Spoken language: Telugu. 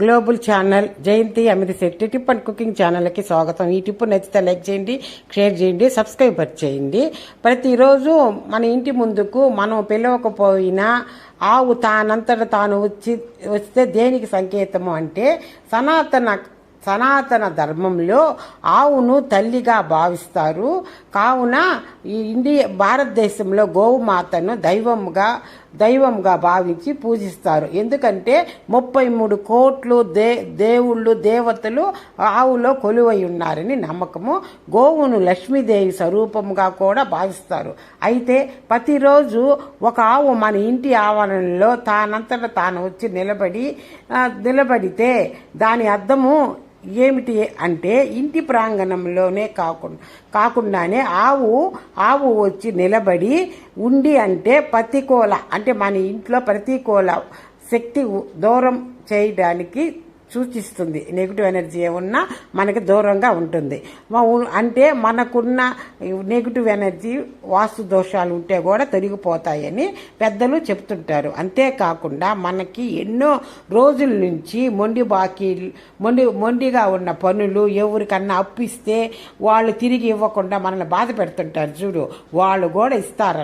Global channel Jayanthi Amitha Shetty tip and cooking ఛానల్కి స్వాగతం. ఈ టిప్ నచ్చితే లైక్ చేయండి షేర్ చేయండి సబ్స్క్రైబ్ చేయండి. ప్రతిరోజు మన ఇంటి ముందుకు మనం పిలవకపోయినా ఆవు తానంతట తాను వచ్చి వస్తే దేనికి సంకేతము అంటే సనాతన సనాతన ధర్మంలో ఆవును తల్లిగా భావిస్తారు. కావున ఈ ఇండియా భారతదేశంలో గోవుమాతను దైవంగా దైవంగా భావించి పూజిస్తారు. ఎందుకంటే ముప్పై మూడు కోట్లు దే దేవుళ్ళు దేవతలు ఆవులో కొలువై ఉన్నారని నమ్మకము. గోవును లక్ష్మీదేవి స్వరూపంగా కూడా భావిస్తారు. అయితే ప్రతిరోజు ఒక ఆవు మన ఇంటి ఆవరణలో తానంతట తాను వచ్చి నిలబడి నిలబడితే దాని అర్థము ఏమిటి అంటే ఇంటి ప్రాంగణంలోనే కాకుండా కాకుండానే ఆవు ఆవు వచ్చి నిలబడి ఉండి అంటే ప్రతికూల అంటే మన ఇంట్లో ప్రతికూల శక్తి దూరం చేయడానికి సూచిస్తుంది. నెగిటివ్ ఎనర్జీ ఏమున్నా మనకి దూరంగా ఉంటుంది. అంటే మనకున్న నెగిటివ్ ఎనర్జీ వాస్తు దోషాలు ఉంటే కూడా తొలగిపోతాయని పెద్దలు చెప్తుంటారు. అంతేకాకుండా మనకి ఎన్నో రోజుల నుంచి మొండి బాకీ మొండి మొండిగా ఉన్న పనులు ఎవరికన్నా అప్పిస్తే వాళ్ళు తిరిగి ఇవ్వకుండా మనల్ని బాధ పెడుతుంటారు. చూడు వాళ్ళు కూడా ఇస్తారు